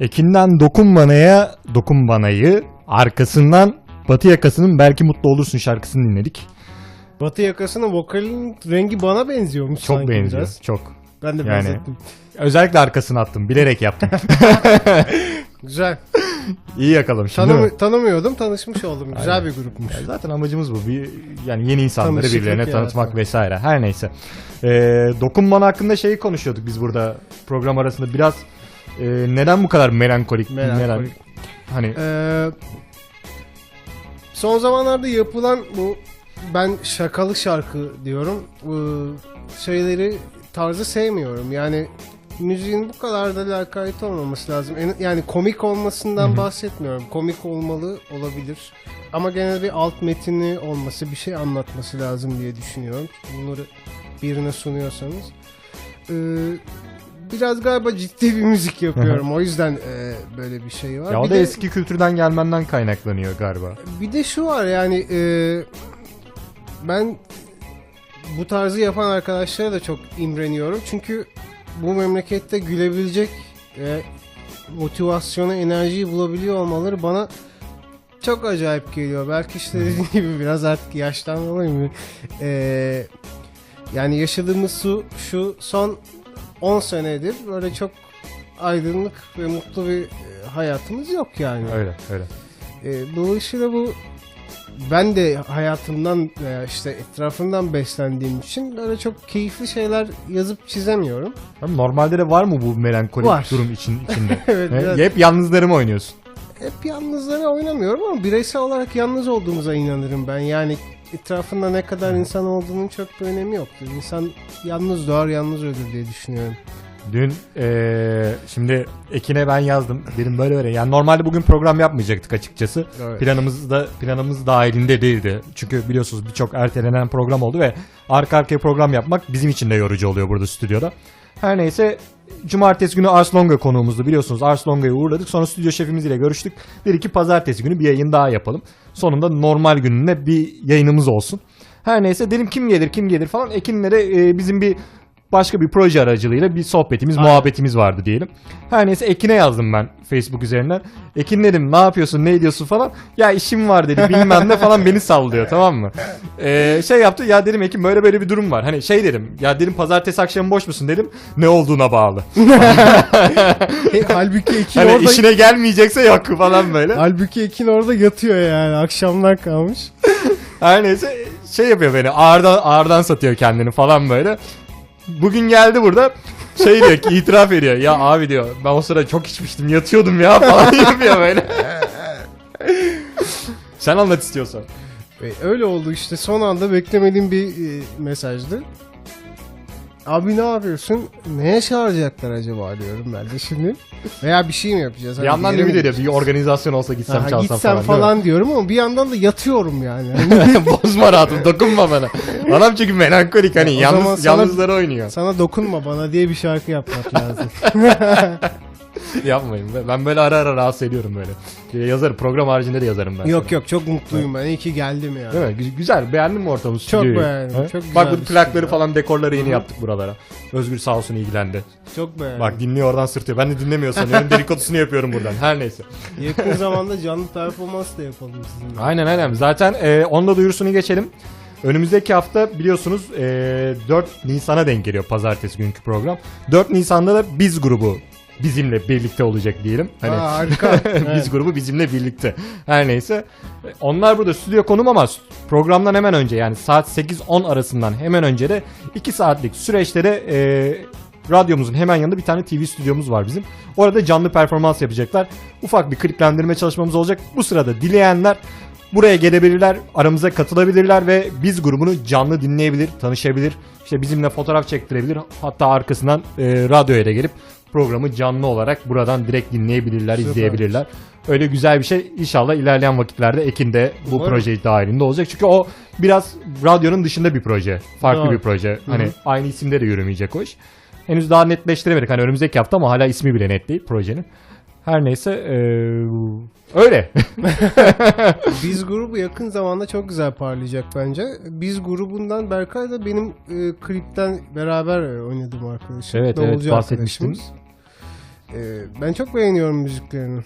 Ekinden Dokunbana'ya Dokunbana'yı arkasından Batı yakasının Belki Mutlu Olursun şarkısını dinledik. Batı yakasının vokalinin rengi bana benziyormuş Çok sanki benziyor. biraz. Çok. Ben de Yani- benzettim. Özellikle arkasını attım. Bilerek yaptım. Güzel. İyi mi? Tanımı- tanımıyordum, tanışmış oldum. Güzel Aynen. bir grupmuş. Ya Zaten amacımız bu. Bir, yani yeni insanları Tanışıklık birilerine tanıtmak yaratmak. vesaire. Her neyse. Ee, dokunman hakkında şeyi konuşuyorduk biz burada program arasında. Biraz e, neden bu kadar melankolik? Melankolik. melan- hani Ee, son zamanlarda yapılan bu ben şakalı şarkı diyorum. Bu şeyleri tarzı sevmiyorum. Yani müziğin bu kadar da lakayt olmaması lazım. En- Yani komik olmasından bahsetmiyorum. Komik olmalı olabilir. Ama genel bir alt metini olması, bir şey anlatması lazım diye düşünüyorum. Bunları birine sunuyorsanız. Ee, biraz galiba ciddi bir müzik yapıyorum. o yüzden e, böyle bir şey var. ya o Bir da de- eski kültürden gelmenden kaynaklanıyor galiba. bir de şu var yani e, ben bu tarzı yapan arkadaşlara da çok imreniyorum. Çünkü bu memlekette gülebilecek e, motivasyonu, enerjiyi bulabiliyor olmaları bana çok acayip geliyor. Belki işte dediğim gibi biraz artık yaştan dolayı mı? E, yani yaşadığımız şu, şu son 10 senedir böyle çok aydınlık ve mutlu bir e, hayatımız yok yani. Öyle öyle. E, dolayısıyla bu ben de hayatımdan veya işte etrafımdan beslendiğim için böyle çok keyifli şeyler yazıp çizemiyorum. Normalde de var mı bu melankolik Var. durum için içinde? Evet, He? biraz- Hep yalnızları mı oynuyorsun? Hep yalnızlara oynamıyorum ama bireysel olarak yalnız olduğumuza inanırım ben. Yani etrafında ne kadar insan olduğunun çok bir önemi yoktur. İnsan yalnız doğar, yalnız ölür diye düşünüyorum. Dün eee, şimdi Ekin'e ben yazdım. Dedim böyle böyle. Yani normalde bugün program yapmayacaktık açıkçası. Evet. Planımız da planımız dahilinde değildi. Çünkü biliyorsunuz birçok ertelenen program oldu ve arka arkaya program yapmak bizim için de yorucu oluyor burada stüdyoda. Her neyse cumartesi günü Ars Longa konuğumuzdu biliyorsunuz. Ars Longa'yı uğurladık. Sonra stüdyo şefimizle görüştük. Dedi ki pazartesi günü bir yayın daha yapalım. Sonunda normal gününde bir yayınımız olsun. Her neyse dedim kim gelir kim gelir falan. Ekinlere e, bizim bir başka bir proje aracılığıyla bir sohbetimiz, Aynen. muhabbetimiz vardı diyelim. Her neyse Ekin'e yazdım ben Facebook üzerinden. Ekin dedim ne yapıyorsun, ne ediyorsun falan. Ya işim var dedi bilmem ne falan beni sallıyor tamam mı? Ee, şey yaptı ya dedim Ekin böyle böyle bir durum var. Hani şey dedim ya dedim pazartesi akşamı boş musun dedim. Ne olduğuna bağlı. E, halbuki Ekin Hani orada işine gelmeyecekse yok falan böyle. halbuki Ekin orada yatıyor yani akşamdan kalmış. Her neyse şey yapıyor beni ağırdan, ağırdan satıyor kendini falan böyle. Bugün geldi burada şey diyor ki itiraf ediyor. Ya abi diyor ben o sırada çok içmiştim yatıyordum ya falan yapıyor böyle. Sen anlat istiyorsan. Ve öyle oldu işte son anda beklemediğim bir e, mesajdı. Abi ne yapıyorsun? Neye çağıracaklar acaba diyorum ben de şimdi. Veya bir şey mi yapacağız? Bir Hani yandan ümit mi ediyor bir organizasyon olsa gitsem Aha, çalsam gitsem falan. falan, diyorum ama bir yandan da yatıyorum yani. mi? Bozma rahatım dokunma bana. Adam çünkü melankolik hani yalnız, sana- yalnızları oynuyor. Sana dokunma bana diye bir şarkı yapmak lazım. Yapmayın be. ben böyle ara ara rahatsız ediyorum böyle. Yazarım program haricinde de yazarım ben. yok sana. yok çok mutluyum ben. İyi ki geldim yani. Değil mi? Güzel. Beğendin mi ortamı? Çok stüdyoyu? beğendim, He? çok güzel Bak bu plakları falan dekorları yeni yaptık buralara. Özgür sağ olsun ilgilendi. Çok beğendim. Bak dinliyor oradan sırtıyor. Ben de dinlemiyor sanıyorum. Dedikodusunu yapıyorum buradan. Her neyse. Yakın zamanda canlı performans da yapalım sizinle. Aynen aynen. Zaten e, onun da duyurusunu geçelim. Önümüzdeki hafta biliyorsunuz e, 4 Nisan'a denk geliyor pazartesi günkü program. 4 Nisan'da da Biz grubu bizimle birlikte olacak diyelim. Hani Aa, harika. Biz Evet. grubu bizimle birlikte. Her neyse. Onlar burada stüdyo konum ama programdan hemen önce yani saat 8-10 arasından hemen önce de 2 saatlik süreçlere e, radyomuzun hemen yanında bir tane TV stüdyomuz var bizim. Orada canlı performans yapacaklar. Ufak bir kliplendirme çalışmamız olacak. Bu sırada dileyenler buraya gelebilirler, aramıza katılabilirler ve biz grubunu canlı dinleyebilir, tanışabilir. İşte bizimle fotoğraf çektirebilir. Hatta arkasından e, radyoya da gelip programı canlı olarak buradan direkt dinleyebilirler, Süper. izleyebilirler. Öyle güzel bir şey. İnşallah ilerleyen vakitlerde Ekin de bu Umarım. proje dahilinde olacak. Çünkü o biraz radyonun dışında bir proje. Farklı Doğru. bir proje. Hani hı. aynı isimde de yürümeyecek o iş. Henüz daha netleştiremedik. Hani önümüzdeki hafta ama hala ismi bile net değil projenin. Her neyse eee, öyle. Biz grubu yakın zamanda çok güzel parlayacak bence. Biz grubundan Berkay da benim e, klipten beraber oynadım arkadaşım. Evet, evet, Davulcu bahsetmiştin. arkadaşımız. e, ben çok beğeniyorum müziklerini.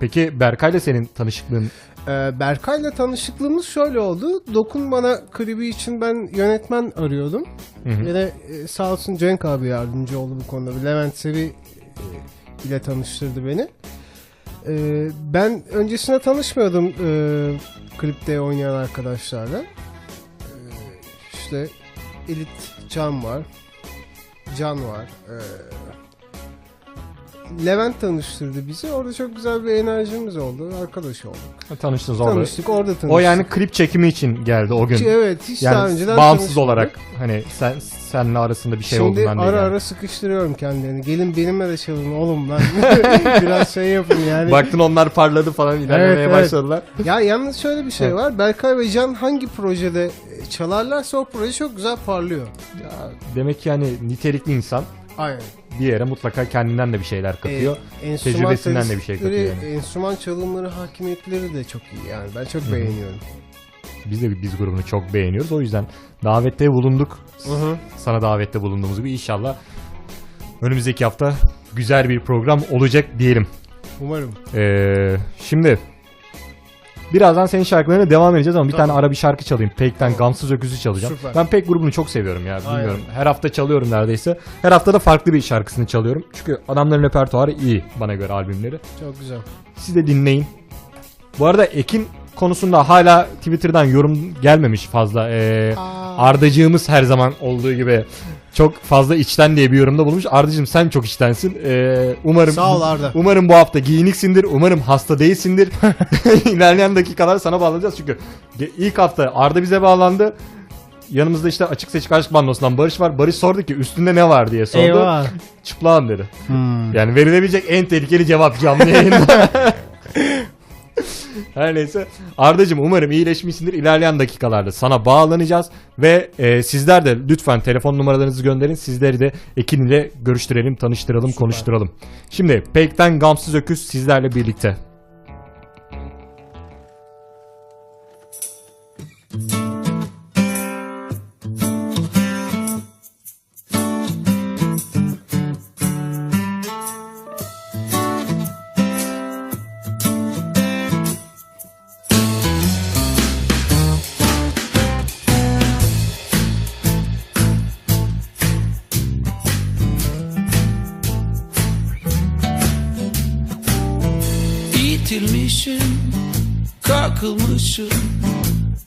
Peki Berkay'la senin tanışıklığın Ee, Berkay'la tanışıklığımız şöyle oldu. Dokun Bana klibi için ben yönetmen arıyordum. Hı hı. Ve de e, sağ olsun Cenk abi yardımcı oldu bu konuda. Levent Sevi e, ile tanıştırdı beni. E, ben öncesinde tanışmıyordum e, klipte oynayan arkadaşlarla. E, işte Elit Can var. Can var. E, Levent tanıştırdı bizi. Orada çok güzel bir enerjimiz oldu. Arkadaş olduk. tanıştınız orada? Tanıştık orada tanıştık. O yani klip çekimi için geldi o gün. Hiç- Evet hiç daha Yani önceden bağımsız tanışmadık. olarak hani sen seninle arasında bir şey Şimdi olduğundan değil. ara yani. ara sıkıştırıyorum kendilerini. Gelin benimle de çalın oğlum ben. Biraz şey yapın yani. Baktın onlar parladı falan ilerlemeye Evet, evet. başladılar. Ya yalnız şöyle bir şey Evet. var. Berkay ve Can hangi projede e, çalarlarsa o proje çok güzel parlıyor. Ya, demek ki yani nitelikli insan Aynen. bir yere mutlaka kendinden de bir şeyler katıyor. Enstrüman tecrübesinden de bir şey katıyor yani. Enstrüman çalımları, hakimiyetleri de çok iyi yani. Ben çok Hı hı. beğeniyorum. Biz de biz grubunu çok beğeniyoruz. O yüzden davette bulunduk. Hı hı. Sana davette bulunduğumuz gibi inşallah önümüzdeki hafta güzel bir program olacak diyelim. Umarım. Ee, şimdi birazdan senin şarkılarına devam edeceğiz ama bir Tamam. tane ara bir şarkı çalayım. Pek'ten. Gamsız Öküz'ü çalacağım. Süper. Ben Pek grubunu çok seviyorum ya. Aynen. Bilmiyorum. Her hafta çalıyorum neredeyse. Her hafta da farklı bir şarkısını çalıyorum. Çünkü adamların repertuarı iyi bana göre albümleri. Çok güzel. Siz de dinleyin. Bu arada Ekin konusunda hala Twitter'dan yorum gelmemiş fazla. Ee, Ardacığımız her zaman olduğu gibi çok fazla içten diye bir yorumda bulmuş. Ardacığım sen çok içtensin. Ee, umarım Sağ ol Arda. Umarım bu hafta giyiniksindir. Umarım hasta değilsindir. İlerleyen dakikalar sana bağlanacağız çünkü ilk hafta Arda bize bağlandı. Yanımızda işte açık seçik aşk bandosundan Barış var. Barış sordu ki üstünde ne var diye sordu. Eyvah. Çıplağım dedi. Hmm. Yani verilebilecek en tehlikeli cevap canlı yayında. Her neyse. Ardacığım umarım iyileşmişsindir. İlerleyen dakikalarda sana bağlanacağız. Ve e, sizler de lütfen telefon numaralarınızı gönderin. Sizleri de Ekin ile görüştürelim, tanıştıralım, konuşturalım. Şimdi Peyk'ten Gamsız Öküz sizlerle birlikte. İtilmişim, kakılmışım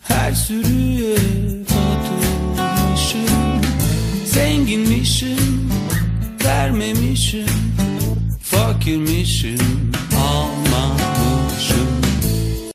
Her sürüye katılmışım Zenginmişim, vermemişim Fakirmişim, almışım